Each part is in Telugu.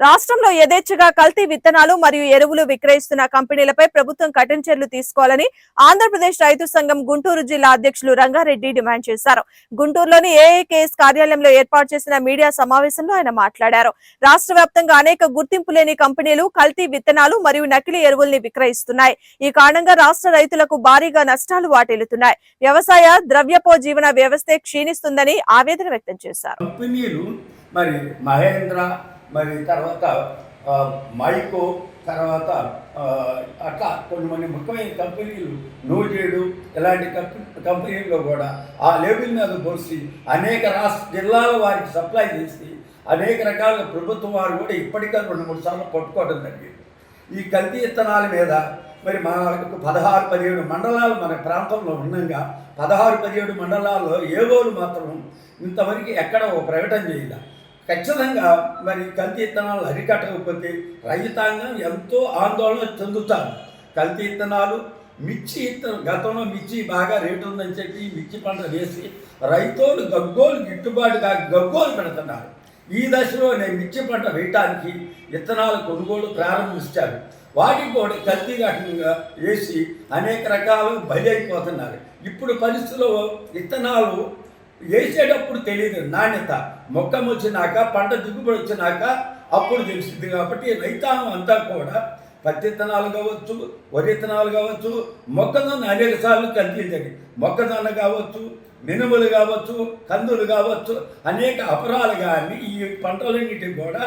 రాష్ట్రంలో యథేచ్ఛగా కల్తీ విత్తనాలు మరియు ఎరువులు విక్రయిస్తున్న కంపెనీలపై ప్రభుత్వం కఠిన చర్యలు తీసుకోవాలని ఆంధ్రప్రదేశ్ రైతు సంఘం గుంటూరు జిల్లా అధ్యక్షులు రంగారెడ్డి డిమాండ్ చేశారు. గుంటూరులోని ఏఏకేఎస్ కార్యాలయంలో ఏర్పాటు చేసిన మీడియా సమావేశంలో ఆయన మాట్లాడారు. రాష్ట్ర వ్యాప్తంగా అనేక గుర్తింపు లేని కంపెనీలు కల్తీ విత్తనాలు మరియు నకిలీ ఎరువుల్ని విక్రయిస్తున్నాయి. ఈ కారణంగా రాష్ట్ర రైతులకు భారీగా నష్టాలు వాటిల్లుతున్నాయి. వ్యవసాయ ద్రవ్యపో జీవన వ్యవస్థే క్షీణిస్తుందని ఆవేదన వ్యక్తం చేశారు. మరి మహేంద్ర మరి తర్వాత మైకో తర్వాత అట్లా కొన్ని మంది ముఖ్యమైన కంపెనీలు నూజేడు ఇలాంటి కంపెనీ కంపెనీల్లో కూడా ఆ లేబుల్ మీద పోసి అనేక రాష్ట్ర జిల్లాల వారికి సప్లై చేసి అనేక రకాల ప్రభుత్వం వారు కూడా ఇప్పటికే రెండు మూడు సార్లు పట్టుకోవడం జరిగింది. ఈ కల్తీ ఇత్తనాల మీద మరి మనకు పదహారు పదిహేడు మండలాలు మన ప్రాంతంలో ఉండగా పదహారు పదిహేడు మండలాల్లో ఏవోలు మాత్రం ఇంతవరకు ఎక్కడ ఒక ప్రకటన చేయలే. ఖచ్చితంగా మరి కల్తీ విత్తనాలు అరికట్టకపోతే రైతాంగం ఎంతో ఆందోళన చెందుతారు. కల్తీ ఇత్తనాలు మిర్చి ఇత్తనం గతంలో మిర్చి బాగా రేటు ఉందని చెప్పి మిర్చి పంట వేసి రైతులు గగ్గోలు గిట్టుబాటు కాక గగ్గోలు పెడుతున్నారు. ఈ దశలో నేను మిర్చి పంట వేయటానికి విత్తనాలు కొనుగోలు ప్రారంభించారు. వాటికి కూడా కల్తీ రకంగా వేసి అనేక రకాలు బలి అయిపోతున్నారు. ఇప్పుడు పరిస్థితుల్లో విత్తనాలు వేసేటప్పుడు తెలియదు నాణ్యత. మొక్కం వచ్చినాక పంట దిగుబడి వచ్చినాక అప్పుడు తెలిసింది కాబట్టి రైతాంగం అంతా కూడా పత్తి విత్తనాలు కావచ్చు వరి విత్తనాలు కావచ్చు మొక్కజొన్న అనేక సార్లు కల్పించండి మొక్కజొన్న కావచ్చు మినుములు కావచ్చు కందులు కావచ్చు అనేక అపరాలు కానీ ఈ పంటలన్నిటికి కూడా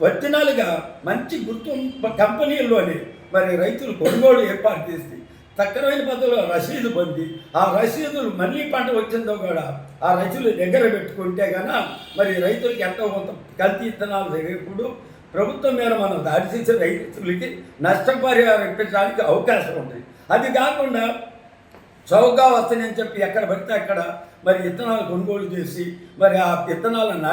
వచ్చినాలుగా మంచి గుర్తు కంపెనీల్లోని మరి రైతులు కొనుగోలు ఏర్పాటు చేసి సక్రమైన పద్ధతిలో రసీదు పొంది ఆ రసీదులు మళ్ళీ పంట వచ్చిందో కూడా ఆ రైతులు దగ్గర పెట్టుకుంటే కనుక మరి రైతులకి ఎంతో కొంత కల్తీ విత్తనాలు జరిగినప్పుడు ప్రభుత్వం మీద మనం దాడి చేసే రైతులకి నష్టపరిహారం ఇప్పించడానికి అవకాశం ఉంటుంది అది కాకుండా చౌకగా వస్తుందని చెప్పి ఎక్కడ పడితే అక్కడ మరి విత్తనాలు కొనుగోలు చేసి మరి ఆ విత్తనాలను నాటి